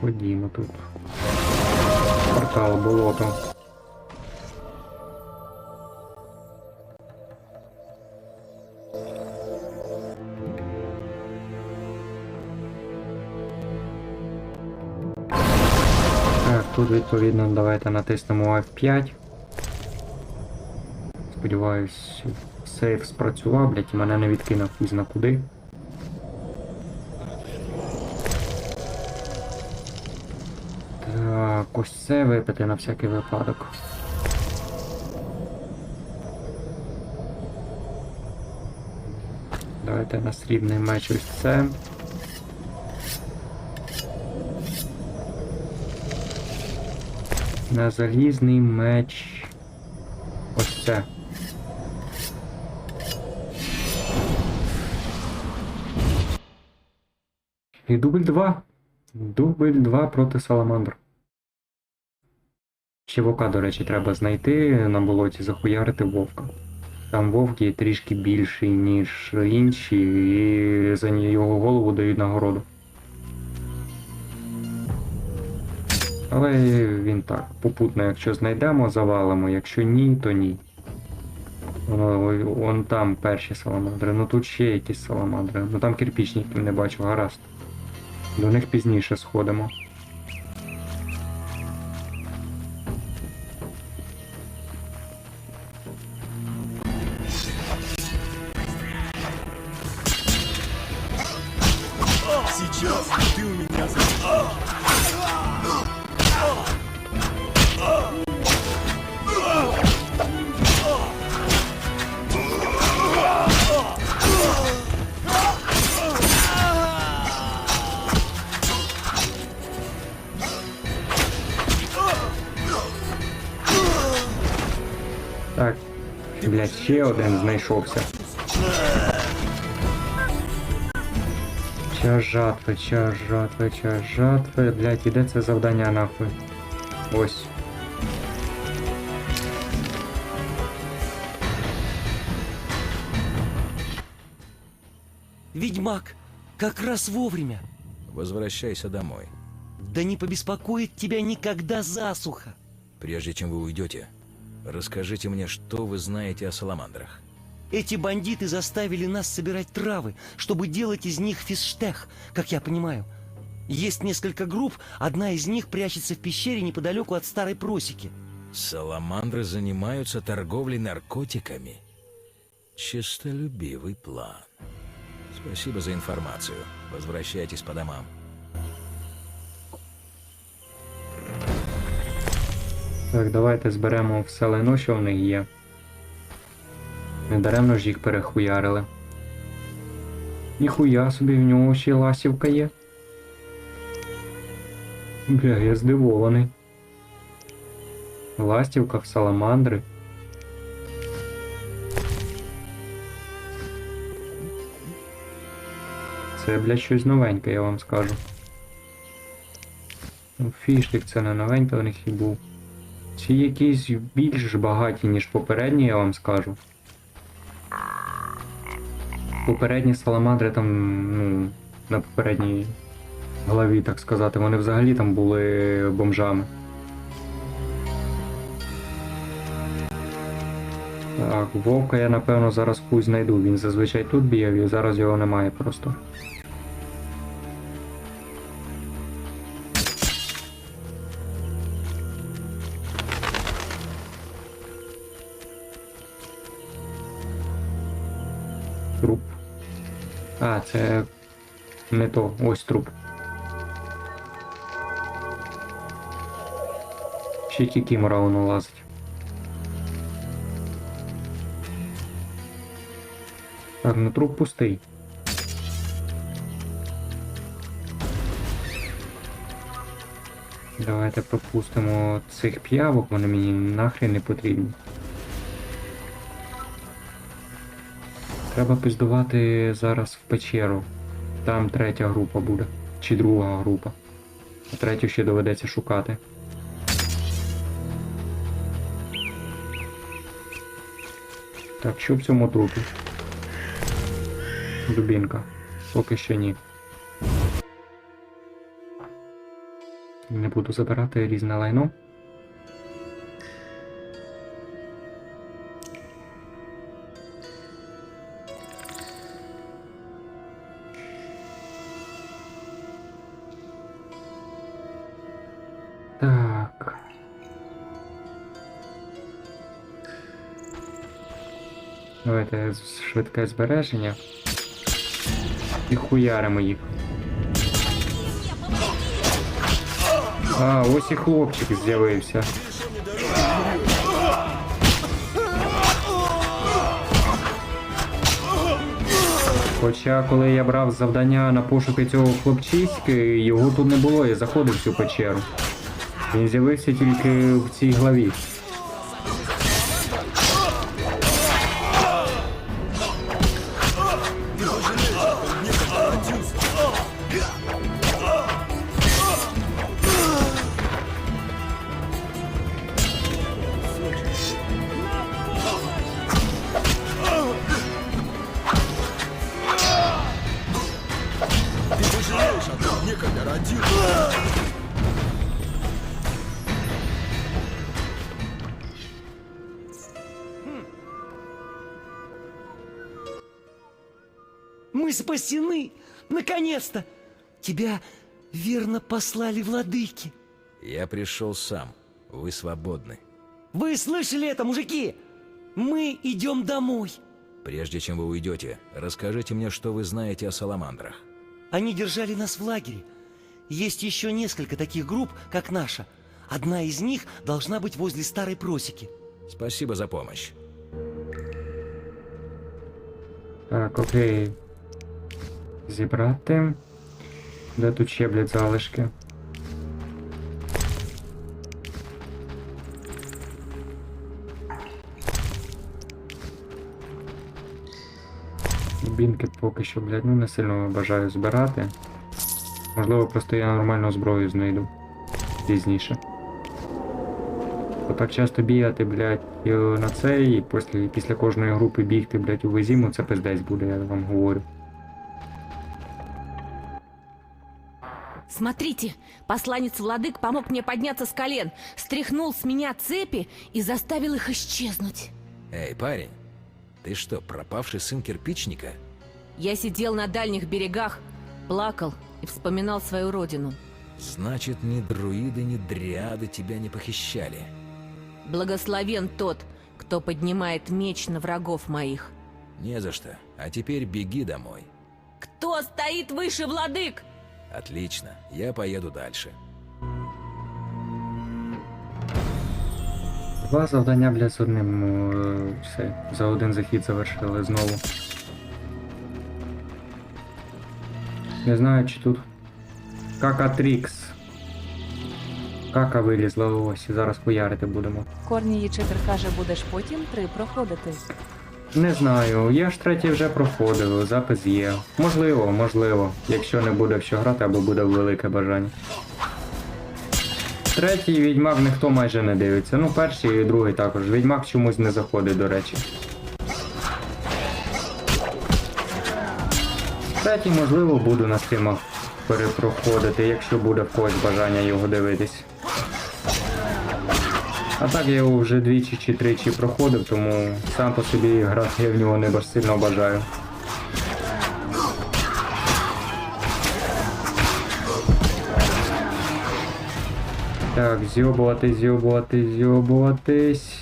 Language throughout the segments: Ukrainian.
Ходімо тут. Портал болото. Так, тут відповідно давайте натиснемо F5. Сподіваюсь, сейф спрацював, блять, і мене не відкинув пізно куди. Ось це випити на всякий випадок. Давайте на срібний меч ось це. На залізний меч. Ось це. І дубль 2. Дубль 2 проти Саламандр. Ще вовка, до речі, треба знайти на болоті, захуярити вовка. Там вовк є трішки більший, ніж інші, і за його голову дають нагороду. Але він так, попутно, якщо знайдемо, завалимо, якщо ні, то ні. Вон там перші саламандри, ну тут ще якісь саламандри. Ну там кирпічників не бачу, гаразд. До них пізніше сходимо. Так. Блять, ще один знайшовся. Час жатви, час жатви, час жатви. Блять, іде це завдання нахуй. Ось. Ведьмак, как раз вовремя. Возвращайся домой. Да не побеспокоит тебя никогда засуха. Прежде чем вы уйдете, расскажите мне, что вы знаете о саламандрах. Эти бандиты заставили нас собирать травы, чтобы делать из них физштех, как я понимаю. Есть несколько групп, одна из них прячется в пещере неподалеку от старой просеки. Саламандры занимаются торговлей наркотиками. Честолюбивый план. Спасибо за информацию. Возвращайтесь по домам. Так, давайте зберемо все лайно, що в них є. Недаремно ж їх перехуярили. Ніхуя собі в нього ще ласівка є. Бля, я здивований. Ластівка в саламандри. Це, бля, щось новеньке, я вам скажу. Ну, це не новеньке у них і був. Ці якісь більш багаті, ніж попередні, я вам скажу. Попередні саламандри там, ну, на попередній главі, так сказати, вони взагалі там були бомжами. Так, вовка я напевно зараз хуй знайду. Він зазвичай тут бігав і зараз його немає просто. Це не то. Ось труп. Ще кікімора воно лазить. Так, ну труп пустий. Давайте пропустимо цих п'явок, вони мені нахрен не потрібні. Треба пиздувати зараз в печеру. Там третя група буде. Чи друга група. А третю ще доведеться шукати. Так, що в цьому трупі? Дубінка. Поки що ні. Не буду забирати різне лайно. Швидке збереження. І хуяримо їх. А, ось і хлопчик з'явився. Хоча, коли я брав завдання на пошуки цього хлопчиськи, його тут не було, я заходив в цю печеру. Він з'явився тільки в цій главі. Мы спасены! Наконец-то! Тебя верно послали владыки. Я пришел сам. Вы свободны. Вы слышали это, мужики? Мы идем домой. Прежде чем вы уйдете, расскажите мне, что вы знаете о саламандрах. Они держали нас в лагере. Есть еще несколько таких групп, как наша. Одна из них должна быть возле старой просеки. Спасибо за помощь. Так, окей. Зібрати. Де тут ще, блядь, залишки? Бінки поки що, блядь, ну не сильно бажаю збирати. Можливо, просто я нормальну зброю знайду пізніше. Бо так часто бігати, блядь, на цей, і після, після кожної групи бігти, блядь, у везіму, це пиздець буде, я вам говорю. Смотрите, посланец владык помог мне подняться с колен, стряхнул с меня цепи и заставил их исчезнуть. Эй, парень, ты что, пропавший сын кирпичника? Я сидел на дальних берегах, плакал и вспоминал свою родину. Значит, ни друиды, ни дриады тебя не похищали. Благословен тот, кто поднимает меч на врагов моих. Не за что. А теперь беги домой. Кто стоит выше владык? Отлично, я поеду дальше. Два завдання, блядь, з одним е, все. За один захід завершили знову. Не знаю, чи тут. Какатрікс. Кака вилізла ось, і зараз хуярити будемо. Корнії читер каже, будеш потім три проходити. Не знаю, я ж третій вже проходив, запис є. Можливо, можливо, якщо не буде що грати або буде велике бажання. Третій відьмак ніхто майже не дивиться. Ну, перший і другий також. Відьмак чомусь не заходить, до речі. Третій, можливо, буду на стрімах перепроходити, якщо буде в когось бажання його дивитись. А так я його вже двічі чи тричі проходив, тому сам по собі грати я в нього не сильно бажаю. Так, зйобуватись, зйобуватись, зйобуватись.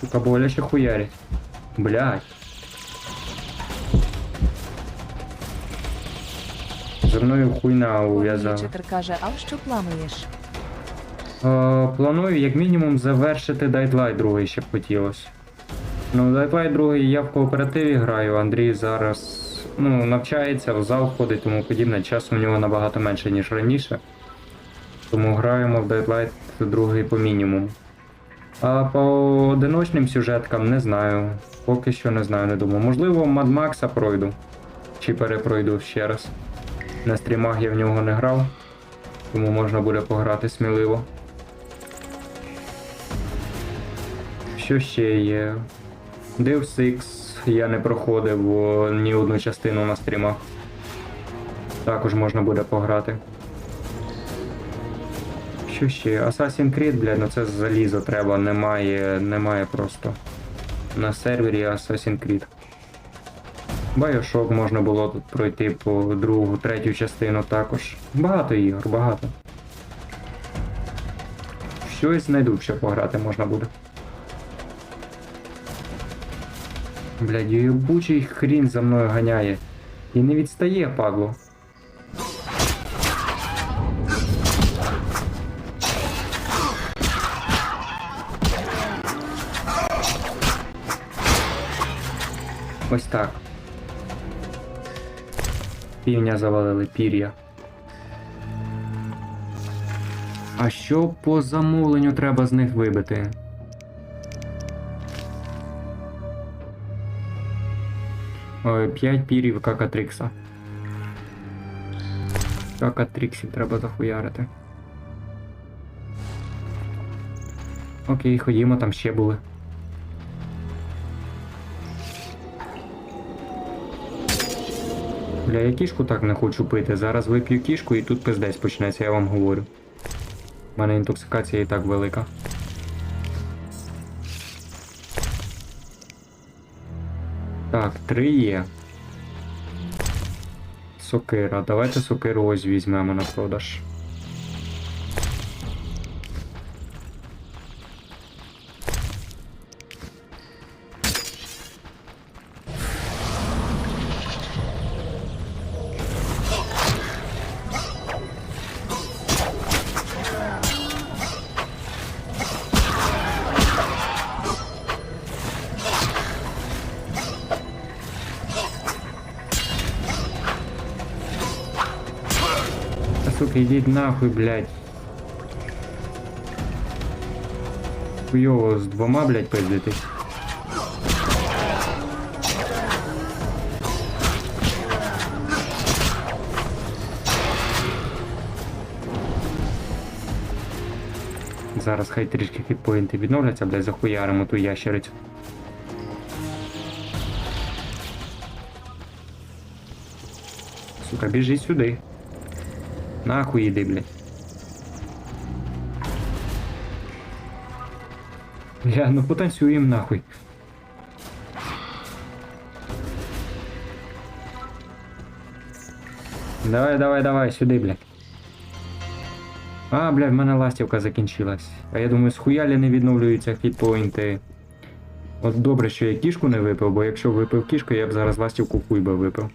Сука, боляче хуярить. Блядь. За мною хуйна ув'язала. каже, а що плануєш? Е, Планую як мінімум завершити Daylight другий ще б хотілося. Ну, Daylight другий я в кооперативі граю, Андрій зараз ну, навчається, в зал ходить, тому подібне. Часу у нього набагато менше, ніж раніше. Тому граємо в Daylight другий по мінімуму. А по одиночним сюжеткам не знаю. Поки що не знаю, не думаю. Можливо, Max пройду. Чи перепройду ще раз. На стрімах я в нього не грав, тому можна буде пограти сміливо. Що ще є? Deus Ex я не проходив ні одну частину на стрімах. Також можна буде пограти. що ще? Assassin's Creed, блядь, ну це залізо треба, немає, немає просто. На сервері Assassin's Creed. Bioshock можна було тут пройти по другу, третю частину також. Багато ігор, багато. Щось знайду, що пограти можна буде. Блядь, єбучий хрін за мною ганяє. І не відстає, падло. Ось так. Півня завалили, пір'я. А що по замовленню треба з них вибити? 5 пірів какатрикса. Какатриксів треба захуярити. Окей, ходімо, там ще були. Бля, я кішку так не хочу пити. Зараз вип'ю кішку і тут пиздець почнеться, я вам говорю. У мене інтоксикація і так велика. Так, три є. Сокира. Давайте сокиру ось візьмемо на продаж. Нахуй, блядь. Хуйово з двома, блядь, пиздитись. Зараз хай трішки хітпоінти відновляться, блядь, захуяримо ту ящерицю. Сука, біжи сюди. Нахуй іди, блядь. Бля, ну потанцюємо нахуй. Давай, давай, давай, сюди, блядь. А, бля, в мене ластівка закінчилась. А я думаю, схуялі не відновлюються хітпоінти. От добре, що я кішку не випив, бо якщо б випив кішку, я б зараз ластівку хуй би випив.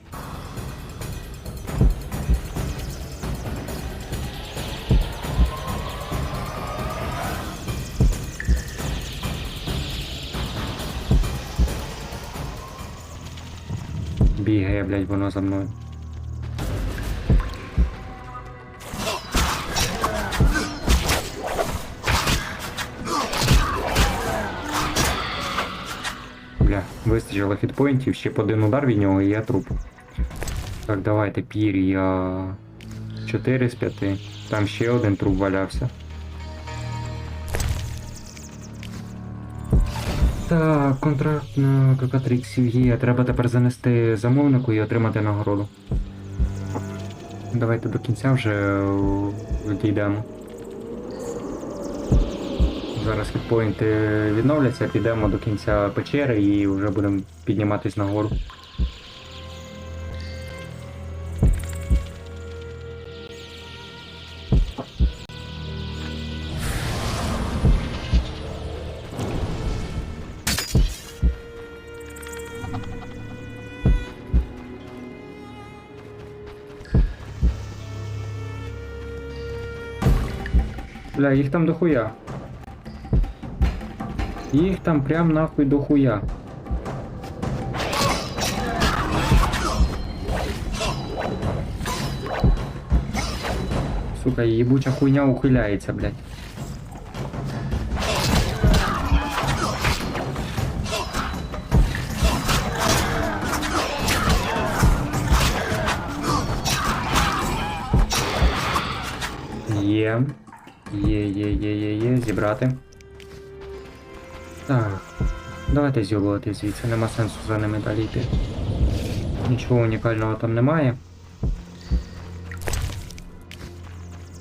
Бігає, блядь, воно за мною. Бля, вистачило хітпоінтів, ще б один удар від нього і я труп. Так, давайте пір'я. 4 з 5. Там ще один труп валявся. Так, контракт на Какатріксів є. Треба тепер занести замовнику і отримати нагороду. Давайте до кінця вже дійдемо. Зараз хітпоінти відновляться, підемо до кінця печери і вже будемо підніматись нагору. Бля, їх там дохуя. Їх там прям нахуй дохуя. Сука, ебуча хуйня ухиляється, блядь. Зібрати. Так. Давайте з'їбувати звідси, нема сенсу за ними далі йти. Нічого унікального там немає.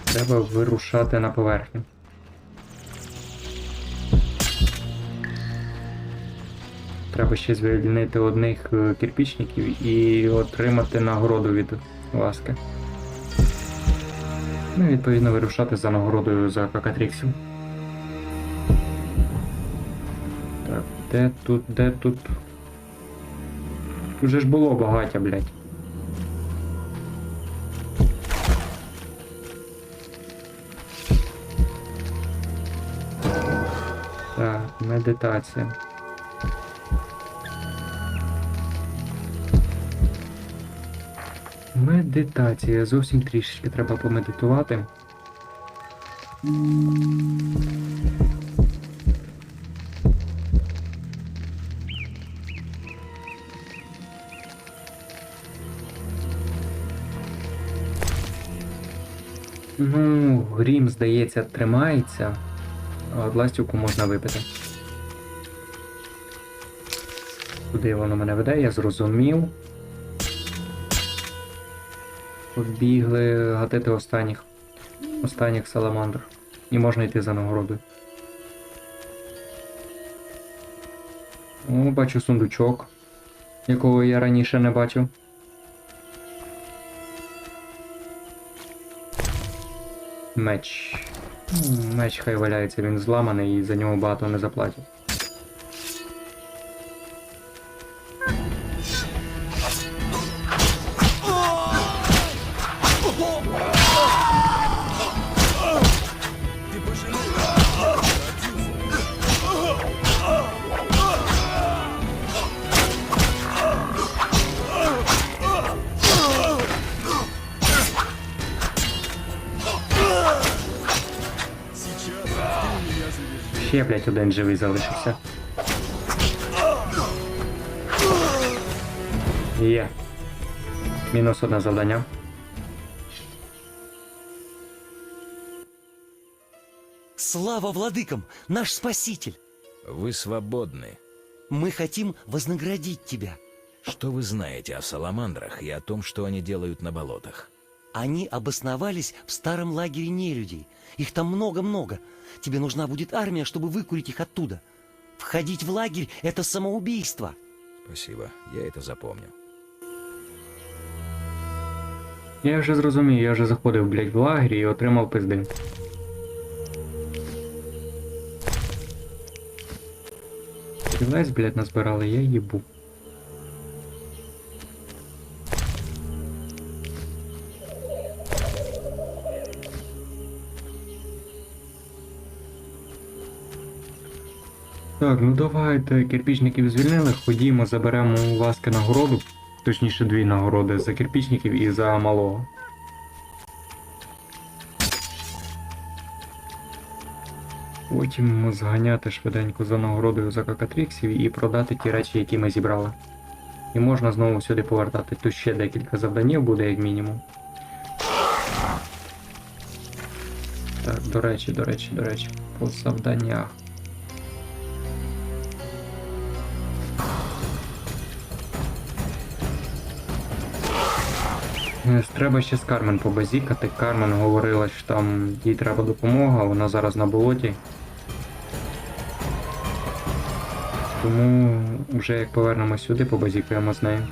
Треба вирушати на поверхню. Треба ще звільнити одних е, кирпичників і отримати нагороду від ласки. Ну і відповідно вирушати за нагородою за какатріксів. Де тут, де тут? Тут же ж було багаття, блядь. Так, медитація. Медитація. Зовсім трішечки треба помедитувати. Ну, грім, здається, тримається. Ластівку можна випити. Куди воно мене веде, я зрозумів. Побігли гатити останніх. Останніх саламандр. І можна йти за нагородою. О, бачу сундучок, якого я раніше не бачив. Меч. Меч хай валяється, він зламаний і за нього багато не заплатять. Блядь, один живий залишився. Є. Мінус одне завдання. Слава владыкам, наш спаситель! Вы свободны. Мы хотим вознаградить тебя. Что вы знаете о саламандрах и о том, что они делают на болотах? Они обосновались в старом лагере нелюдей. Их там много-много. Тебе нужна будет армия, чтобы выкурить их оттуда. Входить в лагерь — это самоубийство. Спасибо, я это запомню. Я вже зрозумів, я вже заходив, блядь, в лагерь і отримав пизди. Стрілець, блядь, назбирали, я їбу. Так, ну давайте кирпичників звільнили, ходімо, заберемо у ласки нагороду. Точніше дві нагороди за кирпичників і за малого. Потім зганяти швиденько за нагородою за какатріксів і продати ті речі, які ми зібрали. І можна знову сюди повертати. Тут ще декілька завданів буде, як мінімум. Так, до речі, до речі, до речі, по завданнях. Треба ще з Кармен побазікати. Кармен говорила, що там їй треба допомога, вона зараз на болоті. Тому вже як повернемось сюди, побазікаємо з нею.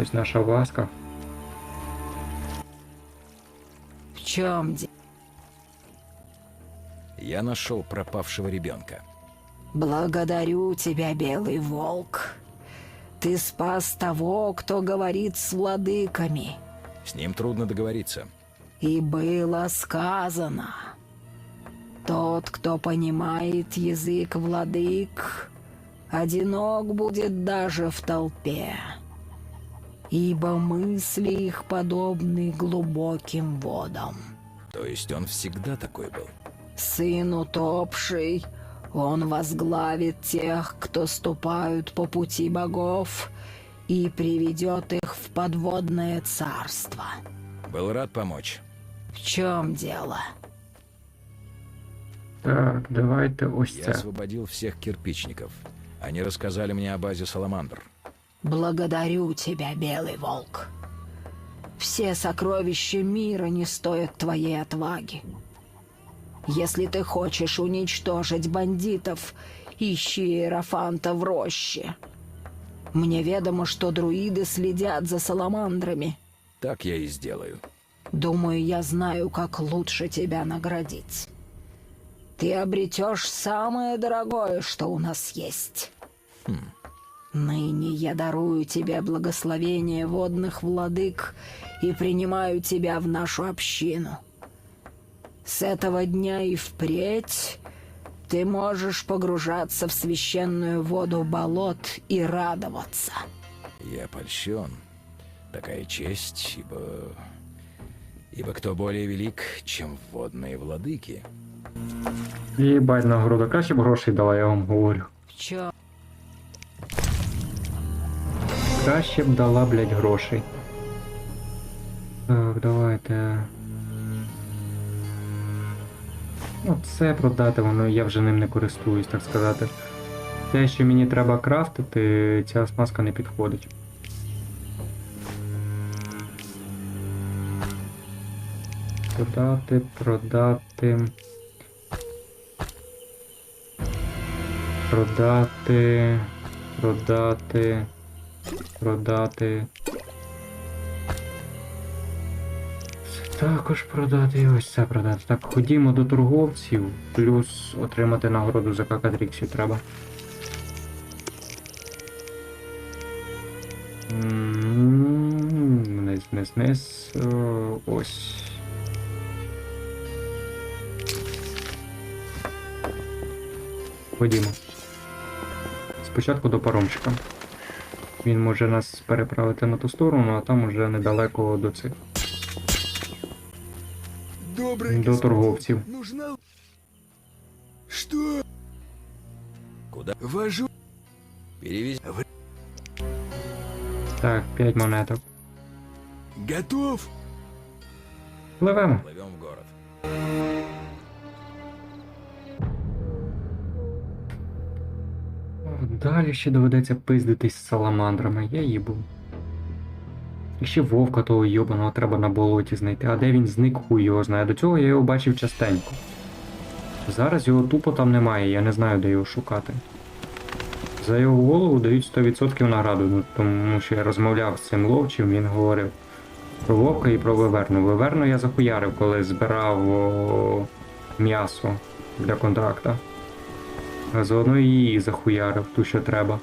Ось наша ласка. В чем дело? Я нашел пропавшего ребенка. Благодарю тебя, белый волк. Ты спас того, кто говорит с владыками. С ним трудно договориться. И было сказано. Тот, кто понимает язык владык, одинок будет даже в толпе. Ибо мысли их подобны глубоким водам. То есть он всегда такой был. Сын утопший, он возглавит тех, кто ступают по пути богов, и приведет их в подводное царство. Был рад помочь. В чем дело? Так, давайте ось Я освободил всех кирпичников. Они рассказали мне о базе Саламандр. Благодарю тебя, белый волк. Все сокровища мира не стоят твоей отваги. Если ты хочешь уничтожить бандитов, ищи Иерофанта в роще. Мне ведомо, что друиды следят за саламандрами. Так я и сделаю. Думаю, я знаю, как лучше тебя наградить. Ты обретешь самое дорогое, что у нас есть. Ныне я дарую тебе благословение водных владык и принимаю тебя в нашу общину. С этого дня и впредь ты можешь погружаться в священную воду болот и радоваться. Я польщен. Такая честь, ибо... Ибо кто более велик, чем водные владыки? Їбать нагорода, краще б грошей дала, я вам говорю. Чё? Краще б дала, блядь, грошей. Так, давайте. Ну, це продати, воно я вже ним не користуюсь, так сказати. Те, що мені треба крафтити, ця смазка не підходить. Продати, продати. Продати. Продати. Продати. Також продати і ось це продати. Так, ходімо до торговців, плюс отримати нагороду за какатріксів треба. Вниз, вниз, вниз. Ось. Ходімо. Спочатку до паромчика. Він може нас переправити на ту сторону, а там уже недалеко до цих. До торговців. Нужна... Что? Куда? Вожу... Перевези. Так, 5 монеток. Готов? Пливемо. Плывем в город. Далі ще доведеться пиздитись з саламандрами, я їбу. І ще вовка того йобаного треба на болоті знайти, а де він зник хуй його знає. До цього я його бачив частенько. Зараз його тупо там немає, я не знаю, де його шукати. За його голову дають 100% награду, ну, тому що я розмовляв з цим ловчим, він говорив про вовка і про виверну. Виверну я захуярив, коли збирав м'ясо для контракта. А заодно її захуярив, ту, що треба.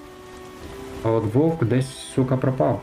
А от вовк десь, сука, пропав.